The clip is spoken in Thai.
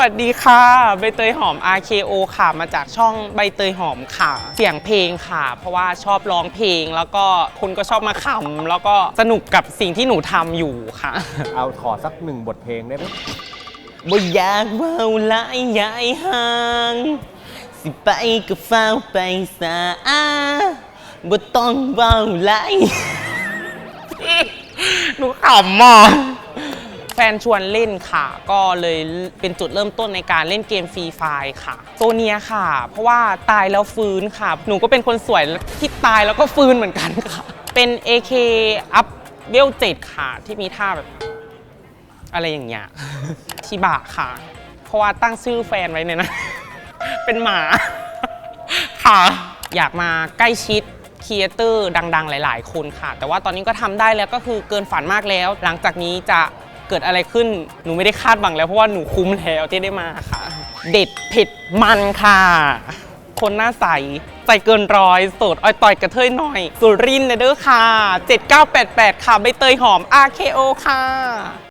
วัสดีค่ะ ใบเตยหอม RKO ค่ะ มาจากช่องใบเตยหอมค่ะ เสียงเพลงค่ะ เพราะว่าชอบร้องเพลง แล้วก็คุณก็ชอบมาขำแล้วก็สนุกกับสิ่งที่หนูทำอยู่ค่ะ เอาขอสักหนึ่งบทเพลงได้ไหมบ่อยากเว้าหลายใหญ่ห่าง สิไปก็เฝ้าไปสาบ่ต้องเว้าหลายหนูขำอะแฟนชวนเล่นค่ะ ก็เลยเป็นจุดเริ่มต้นในการเล่นเกมฟรีไฟค่ะ ตัวเนี้ยค่ะ เพราะว่าตายแล้วฟื้นค่ะ หนูก็เป็นคนสวยที่ตายแล้วก็ฟื้นเหมือนกันค่ะ เป็น AK อัพเวล7ค่ะ ที่มีท่าแบบ อะไรอย่างเงี้ยชิบะค่ะ เพราะว่าตั้งชื่อแฟนไว้เนี่ยนะ เป็นหมา ค่ะ อยากมาใกล้ชิดครีเอเตอร์ดัง ๆ หลาย ๆ คนค่ะ แต่ว่าตอนนี้ก็ทำได้แล้วก็คือเกินฝันมากแล้ว หลังจากนี้จะ เกิดอะไรขึ้นหนูไม่ได้คาดหวังแล้วเพราะว่าหนูคุ้มแล้วที่ได้มาค่ะ เด็ดเผ็ดมันค่ะ คนหน้าใส ใจเกินร้อยโสดอ้อยต่อยกระเทยหน่อย สุรินทร์เนเด้อค่ะ 7988 ค่ะใบเตยหอม RKO ค่ะ